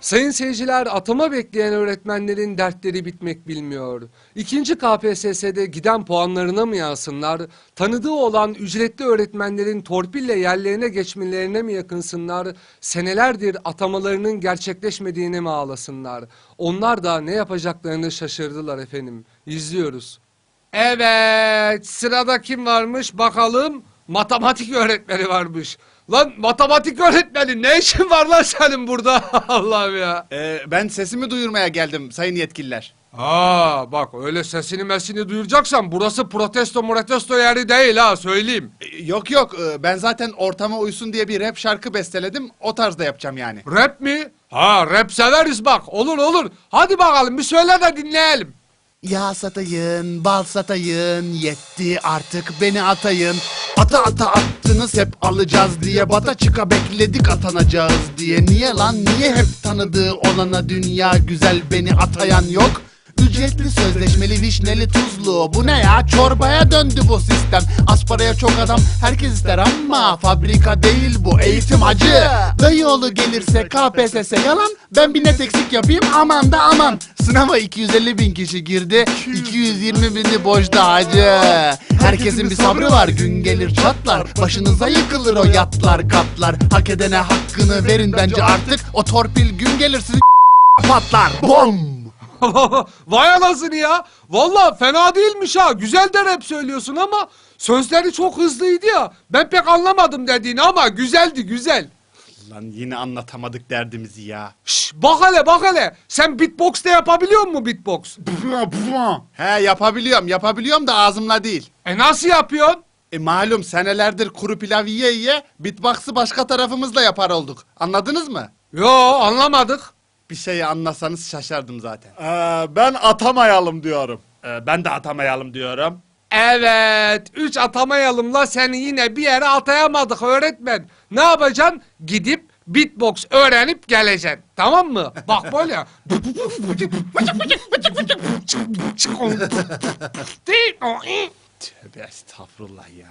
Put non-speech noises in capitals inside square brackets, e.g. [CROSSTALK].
Sayın seyirciler atama bekleyen öğretmenlerin dertleri bitmek bilmiyor. İkinci KPSS'de giden puanlarına mı yağsınlar? Tanıdığı olan ücretli öğretmenlerin torpille yerlerine geçmelerine mi yakınsınlar? Senelerdir atamalarının gerçekleşmediğine mi ağlasınlar? Onlar da ne yapacaklarını şaşırdılar efendim. İzliyoruz. Evet sırada kim varmış bakalım. Matematik öğretmeni varmış. Lan matematik öğretmeni ne işin var lan senin burada? [LAUGHS] Allah'ım ya. Ee, ben sesimi duyurmaya geldim sayın yetkililer. Aa bak öyle sesini mesini duyuracaksan burası protesto protesto yeri değil ha söyleyeyim. Ee, yok yok ee, ben zaten ortama uysun diye bir rap şarkı besteledim o tarzda yapacağım yani. Rap mi? Ha rap severiz bak olur olur. Hadi bakalım bir söyle de dinleyelim. Yağ satayın, bal satayın, yetti artık beni atayın. Ata ata attınız hep alacağız diye. Bata çıka bekledik atanacağız diye. Niye lan? Niye hep tanıdığı olana dünya güzel beni atayan yok? Ücretli sözleşmeli vişneli tuzlu. Bu ne ya? Çorbaya döndü bu sistem. Az paraya çok adam herkes ister ama Fabrika değil bu. Eğitim acı. Dayıoğlu gelirse KPSS yalan. Ben bir net eksik yapayım. Aman da aman Sınava 250 bin kişi girdi 220 bini boşta hacı Herkesin bir sabrı var gün gelir çatlar Başınıza yıkılır o yatlar katlar Hak edene hakkını verin bence artık O torpil gün gelir sizi [LAUGHS] patlar Bom [LAUGHS] Vay anasını ya. Valla fena değilmiş ha. Güzel de rap söylüyorsun ama sözleri çok hızlıydı ya. Ben pek anlamadım dediğini ama güzeldi güzel. Lan yine anlatamadık derdimizi ya. Şş, bak hele bak hele. Sen beatbox da yapabiliyor musun beatbox? He yapabiliyorum yapabiliyorum da ağzımla değil. E nasıl yapıyorsun? E malum senelerdir kuru pilav yiye yiye beatbox'ı başka tarafımızla yapar olduk. Anladınız mı? Yo anlamadık. Bir şeyi anlasanız şaşardım zaten. Ee, ben atamayalım diyorum. Ee, ben de atamayalım diyorum. Evet. Üç atamayalımla seni yine bir yere atayamadık öğretmen. Ne yapacaksın? Gidip beatbox öğrenip geleceksin. Tamam mı? Bak böyle. [LAUGHS] Tövbe estağfurullah ya.